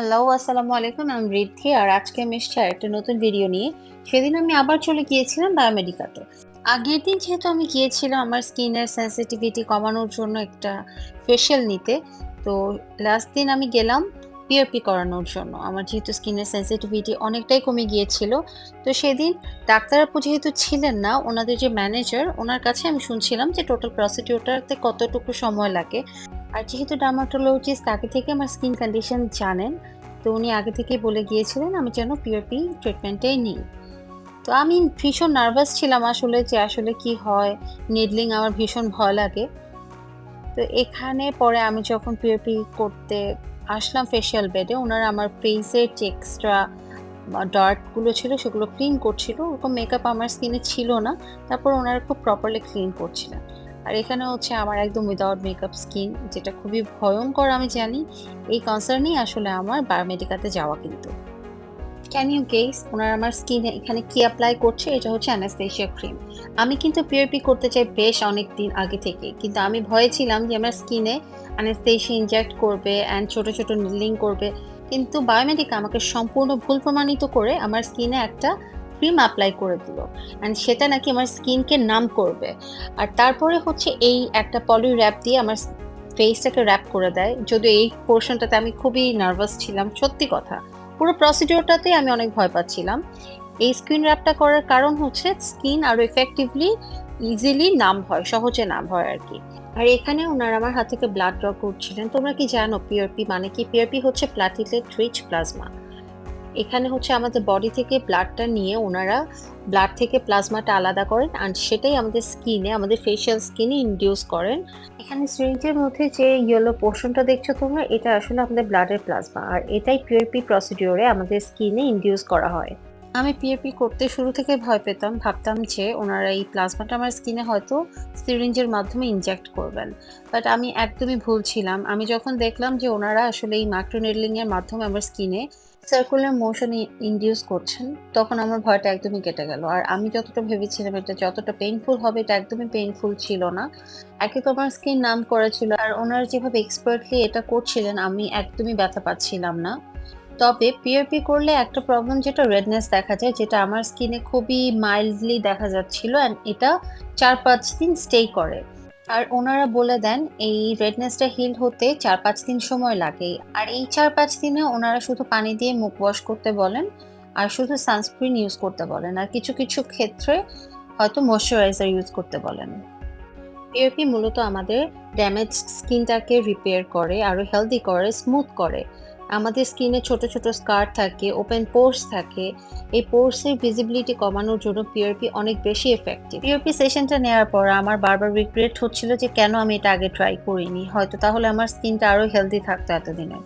Hello আসসালামু আলাইকুম আমি রিদ্ধি আর আজকে আমি এসেছি একটা নতুন ভিডিও নিয়ে। সেদিন আমি আবার চলে গিয়েছিলাম বায়োমেডিকাতে আগের দিন যেহেতু আমি গিয়েছিলাম আমার স্কিনের সেন্সিটিভিটি কমানোর জন্য একটা ফেশিয়াল নিতে, তো লাস্ট দিন আমি গেলাম পিআরপি করানোর জন্য। আমার যেহেতু স্কিনের সেন্সিটিভিটি অনেকটাই কমে গিয়েছিল, তো সেদিন ডাক্তার আপু যেহেতু ছিলেন না, ওনাদের যে ম্যানেজার ওনার কাছে আমি শুনছিলাম যে টোটাল প্রসিডিওরটাতে কতটুকু সময় লাগে। আর যেহেতু ডার্মাটোলজিস্ট আগে থেকে আমার স্কিন কন্ডিশন জানেন, তো উনি আগে থেকে বলে গিয়েছিলেন, আমি যেন পিওরপি ট্রিটমেন্টেই নিই। তো আমি ভীষণ নার্ভাস ছিলাম আসলে যে আসলে কি হয় নিডলিং আমার ভীষণ ভয় লাগে। তো এখানে পরে আমি যখন পিওরপি করতে আসলাম ফেশিয়াল বেডে ওনারা আমার ফেসের যে এক্সট্রা ডার্টগুলো ছিল, সেগুলো ক্লিন করছিল। ওরকম মেকআপ আমার স্কিনে ছিল না। তারপর ওনারা খুব প্রপারলি ক্লিন করছিলেন। আর এখানে হচ্ছে আমার একদম উইদাউট মেকআপ স্কিন যেটা খুবই ভয়ঙ্কর আমি জানি। এই কনসার্নেই আসলে আমার বায়োমেডিকাতে যাওয়া কিন্তু। ক্যান ইউ গেস ওনার আমার স্কিনে এখানে কি অ্যাপ্লাই করছে? এটা হচ্ছে অ্যানাস্তেশিয়া ক্রিম আমি কিন্তু পিআরপি করতে চাই বেশ অনেক দিন আগে থেকে। কিন্তু আমি ভয়ে ছিলাম যে আমার স্কিনে অ্যানাস্তেশিয়া ইনজেক্ট করবে অ্যান্ড ছোট ছোট নিডলিং করবে। কিন্তু বায়োমেডিকা আমাকে সম্পূর্ণ ভুল প্রমাণিত করে আমার স্কিনে একটা ক্রিম অ্যাপ্লাই করে দিল। অ্যান্ড সেটা নাকি আমার স্কিনকে নাম করবে। আর তারপরে হচ্ছে এই একটা পলি র্যাপ দিয়ে আমার ফেসটাকে র্যাপ করে দেয়। যদিও এই পোর্শনটাতে আমি খুবই নার্ভাস ছিলাম, সত্যি কথা। পুরো প্রসিডিওরটাতেই আমি অনেক ভয় পাচ্ছিলাম। এই স্কিন র্যাপটা করার কারণ হচ্ছে স্কিন আরও এফেক্টিভলি ইজিলি নাম হয়, সহজে নাম হয় আর কি। আর এখানে ওনারা আমার হাত থেকে ব্লাড ড্র করছিলেন। তোমরা কি জানো পিআরপি মানে কি? পিআরপি হচ্ছে প্লাটিলেট রিচ প্লাজমা এখানে হচ্ছে আমাদের বডি থেকে ব্লাডটা নিয়ে ওনারা ব্লাড থেকে প্লাজমাটা আলাদা করেন আর সেটাই আমাদের স্কিনে আমাদের ফেশিয়াল স্কিনে ইনডিউস করেন। এখানে সিরিঞ্জের মধ্যে যে ইয়েলো পোর্শনটা দেখছ তোমরা, এটা আসলে আমাদের ব্লাডের প্লাজমা আর এটাই পিওরপি প্রসিডিওরে আমাদের স্কিনে ইনডিউস করা হয়। আমি পিএপি করতে শুরু থেকে ভয় পেতাম। ভাবতাম যে ওনারা এই প্লাজমাটা আমার স্কিনে হয়তো সিরিঞ্জের মাধ্যমে ইনজেক্ট করবেন। বাট আমি একদমই ভুল ছিলাম। আমি যখন দেখলাম যে ওনারা আসলে এই মাইক্রোনেডলিং এর মাধ্যমে আমার স্কিনে সার্কুলার মোশন ইনডিউস করছেন, তখন আমার ভয়টা একদমই কেটে গেল। আর আমি যতটা ভেবেছিলাম এটা যতটা পেইনফুল হবে, এটা একদমই পেইনফুল ছিল না। একে তো আমার স্কিন নাম করা ছিল আর ওনারা যেভাবে এক্সপার্টলি এটা করছিলেন, আমি একদমই ব্যথা পাচ্ছিলাম না। তবে পিআরপি করলে একটা প্রবলেম যেটা রেডনেস দেখা যায়, যেটা আমার স্কিনে খুবই মাইল্ডলি দেখা যাচ্ছিল অ্যান্ড এটা চার পাঁচ দিন স্টে করে। আর ওনারা বলে দেন, এই রেডনেসটা হিল হতে চার পাঁচ দিন সময় লাগে। আর এই চার পাঁচ দিনে ওনারা শুধু পানি দিয়ে মুখ ওয়াশ করতে বলেন, আর শুধু সানস্ক্রিন ইউজ করতে বলেন। আর কিছু কিছু ক্ষেত্রে হয়তো ময়শ্চারাইজার ইউজ করতে বলেন। পিআরপি মূলত আমাদের ড্যামেজ স্কিনটাকে রিপেয়ার করে আরও হেলদি করে স্মুথ করে। আমাদের স্কিনে ছোট ছোট স্কার থাকে ওপেন পোর্স থাকে, এই পোর্সের ভিজিবিলিটি কমানোর জন্য পিআরপি অনেক বেশি এফেক্টিভ পিআরপি সেশনটা নেওয়ার পর আমার বারবার রিগ্রেট হচ্ছিল যে কেন আমি এটা আগে ট্রাই করিনি, হয়তো তাহলে আমার স্কিনটা আরও হেলদি থাকতো এতদিনে।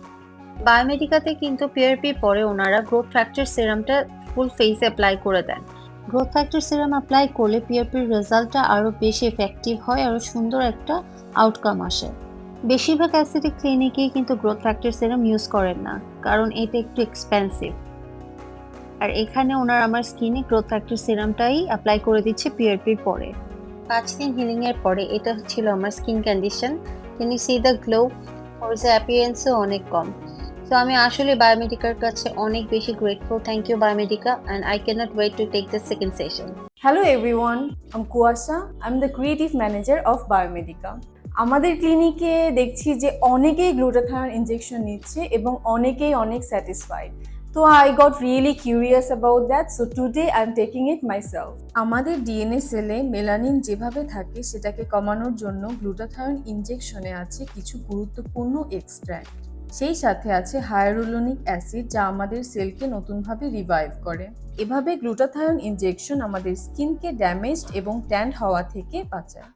বায়োমেডিকাতে কিন্তু পিআরপি পরে ওনারা গ্রোথ ফ্যাক্টর সিরামটা ফুল ফেসে অ্যাপ্লাই করে দেন। গ্রোথ ফ্যাক্টর সিরাম অ্যাপ্লাই করলে পিআরপির রেজাল্টটা আরও বেশি এফেক্টিভ হয় আরও সুন্দর একটা আউটকাম আসে। বেশিরভাগ অ্যাসিডিক ক্লিনিকেই কিন্তু গ্রোথ ফ্যাক্টর সিরাম ইউজ করেন না কারণ এটা একটু এক্সপেন্সিভ আর এখানে ওনার আমার স্কিনে গ্রোথ ফ্যাক্টর সিরামটাই অ্যাপ্লাই করে দিচ্ছে পিআরপির পরে। পাঁচ দিন হিলিংয়ের পরে এটা ছিল আমার skin condition can you see the glow or যে অ্যাপিয়ারেন্সও অনেক কম। তো আমি আসলে বায়োমেডিকার কাছে অনেক বেশি grateful thank you Biomedica and I can't wait to take the second session Hello everyone, I'm Kuasa. I'm the creative manager of Biomedica. আমাদের ক্লিনিকে দেখছি যে অনেকেই গ্লুটাথায়ন ইনজেকশন নিচ্ছে এবং অনেকেই অনেক স্যাটিসফাইড তো I got really curious about that so today I am taking it myself আমাদের ডিএনএ সেলে মেলানিন যেভাবে থাকে সেটাকে কমানোর জন্য গ্লুটাথায়ন ইনজেকশনে আছে কিছু গুরুত্বপূর্ণ এক্সট্র্যাক্ট সেই সাথে আছে হায়ারুলোনিক অ্যাসিড যা আমাদের সেলকে নতুনভাবে রিভাইভ করে। এভাবে গ্লুটাথায়ন ইনজেকশন আমাদের স্কিনকে ড্যামেজড এবং ট্যান্ড হওয়া থেকে বাঁচায়।